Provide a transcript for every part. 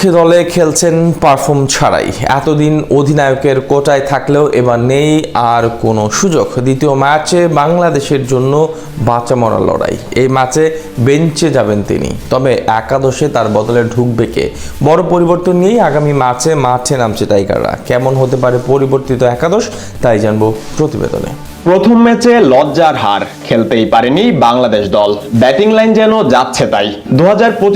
দলে খেলছেন পারফর্ম ছাড়াই। এতদিন অধিনায়কের কোটায় থাকলেও এবার নেই আর কোনো সুযোগ। দ্বিতীয় ম্যাচে বাংলাদেশের জন্য বাঁচা মরার লড়াই। এই ম্যাচে বেঞ্চে যাবেন তিনি। তবে একাদশে তার বদলে ঢুকবে কে? বড় পরিবর্তন নিয়েই আগামী ম্যাচে মাঠে নামছে টাইগাররা। কেমন হতে পারে পরিবর্তিত একাদশ, তাই জানব প্রতিবেদনে। প্রথম ম্যাচে লজ্জার হার খেলতেই পারেনি বাংলাদেশ দল। ব্যাটিং লাইন যেন যাচ্ছে তাই। দু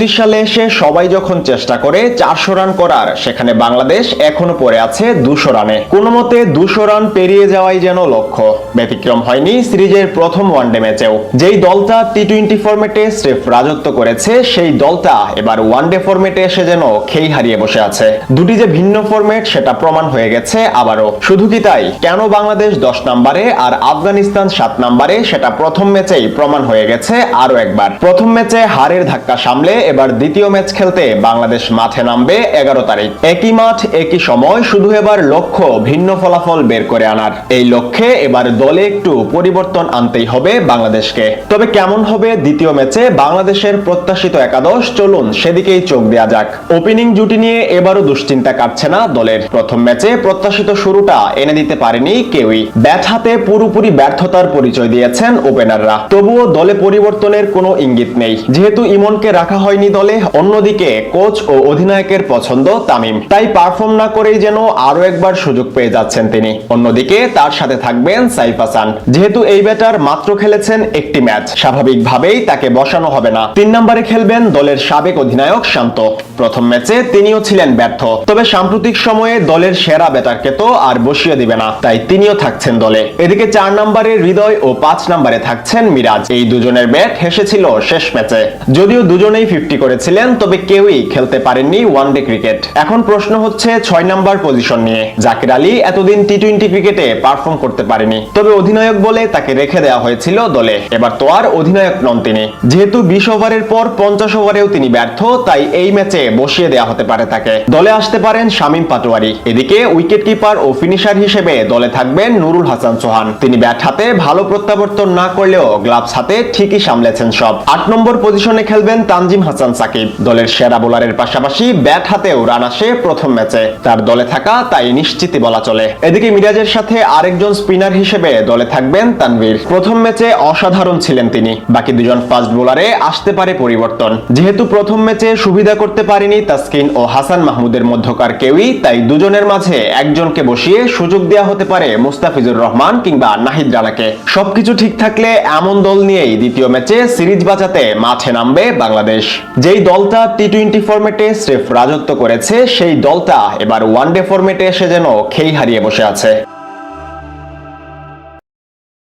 সালে এসে সবাই যখন চেষ্টা করে চারশো রান করার, সেখানে বাংলাদেশ এখনও পড়ে আছে দুশো রানে। কোনো মতে দুশো রান পেরিয়ে যাওয়াই যেন লক্ষ্য। ব্যতিক্রম হয়নি সিরিজের প্রথম ওয়ানডে ম্যাচেও। যেই দলটা টি টোয়েন্টি ফরম্যাটে স্রেফ রাজত্ব করেছে, সেই দলটা এবার ওয়ানডে ফরম্যাটে এসে যেন খেই হারিয়ে বসে আছে। দুটি যে ভিন্ন ফরম্যাট সেটা প্রমাণ হয়ে গেছে আবারও। শুধু কি তাই? কেন বাংলাদেশ দশ নম্বরে আর আফগানিস্তান সাত নম্বরে? সেটা প্রথম ম্যাচেই প্রমাণ হয়ে গেছে আরও একবার। প্রথম ম্যাচে হারের ধাক্কা সামলে এবার দ্বিতীয় ম্যাচ খেলতে বাংলাদেশ মাঠে নামবে এগারো তারিখ। একই মাঠ, একই সময়, শুধু এবার লক্ষ্য ভিন্ন ফলাফল বের করে আনার। এই লক্ষ্যে এবার দলে একটু পরিবর্তন আনতেই হবে বাংলাদেশকে। তবে কেমন হবে দ্বিতীয় ম্যাচে? বাংলাদেশের প্রত্যাশিত একাদশ। চলুন সেদিকেই চোখ দেওয়া যাক। ওপেনিং জুটি নিয়ে এবারও দুশ্চিন্তা কাটছে না দলের। প্রথম ম্যাচে প্রত্যাশিত শুরুটা এনে দিতে পারেনি কেউই। ব্যাট হাতে পুরোপুরি ব্যর্থতার পরিচয় দিয়েছেন ওপেনাররা। তবুও দলে পরিবর্তনের কোনো ইঙ্গিত নেই। যেহেতু ইমনকে রাখা হয়নি দলে, অন্যদিকে কোচ ও অধিনায়কের পছন্দ তামিম। তাই পারফর্ম না করেই যেন আরও একবার সুযোগ পেয়ে যাচ্ছেন তিনি। অন্যদিকে তার সাথে থাকবেন সাইফ হাসান। যেহেতু এই ব্যাটার মাত্র খেলেছেন একটি ম্যাচ। স্বাভাবিকভাবেই তাকে বসানো হবে না। তিন নম্বরে খেলবেন দলের সাবেক অধিনায়ক শান্ত। প্রথম ম্যাচে তিনিও ছিলেন ব্যর্থ। তবে সাম্প্রতিক সময়ে দলের সেরা ব্যাটারকে তো আর বসিয়ে দিবে না, তাই তিনিও থাকছেন দলে। এদিকে চার নম্বরে হৃদয় ও পাঁচ নম্বরে থাকছেন মিরাজ। এই দুজনের ব্যাট হেসেছিল শেষ ম্যাচে। যদিও দুজনেই ফিফটি করেছিলেন, তবে কেউই খেলতে পারেননি ওয়ান ডে ক্রিকেট। এখন প্রশ্ন হচ্ছে ছয় নম্বর পজিশন নিয়ে। জাকির আলী এতদিন টি টোয়েন্টি ক্রিকেটে পারফর্ম করতে পারেনি। তবে অধিনায়ক বলে তাকে রেখে দেওয়া হয়েছিল দলে। এবার তো আর অধিনায়ক নন তিনি। যেহেতু বিশ ওভারের পর পঞ্চাশ ওভারেও তিনি ব্যর্থ, তাই এই ম্যাচে বসিয়ে দেওয়া হতে পারে তাকে। দলে আসতে পারেন শামীম পাটোয়ারি। এদিকে উইকেট কিপার ও ফিনিশার হিসেবে দলে থাকবেন নুরুল হাসান সোহান তিনি ব্যাট হাতে ভালো প্রত্যাবর্তন না করলেও গ্লাভস হাতে ঠিকই সামলেছেন সব। আট নম্বর পজিশনে খেলবেন তানজিম হাসান সাকিব। দলের সেরা বোলারের পাশাপাশি ব্যাট হাতেও রান আসে প্রথম ম্যাচে। তার দলে থাকা তাই নিশ্চিতই বলা চলে। এদিকে মিরাজের সাথে আরেকজন স্পিনার হিসেবে দলে থাকবেন তানভীর। প্রথম ম্যাচে অসাধারণ ছিলেন তিনি। বাকি দুজন ফাস্ট বোলারে আসতে পারে পরিবর্তন। যেহেতু প্রথম ম্যাচে সুবিধা করতে পারেনি তাসকিন ও হাসান মাহমুদের মধ্যকার কেউই, তাই দুজনের মাঝে একজনকে বসিয়ে সুযোগ দেওয়া হতে পারে মুস্তাফিজুর রহমান কিংবা নাহিদ রানাকে। সবকিছু ঠিক থাকলে এমন দল নিয়েই দ্বিতীয় ম্যাচে সিরিজ বাঁচাতে মাঠে নামবে বাংলাদেশ। যেই দলটা টি টোয়েন্টি ফরম্যাটে স্রেফ রাজত্ব করেছে, সেই দলটা এবার ওয়ানডে ফরম্যাটে এসে যেন খেই হারিয়ে বসে আছে।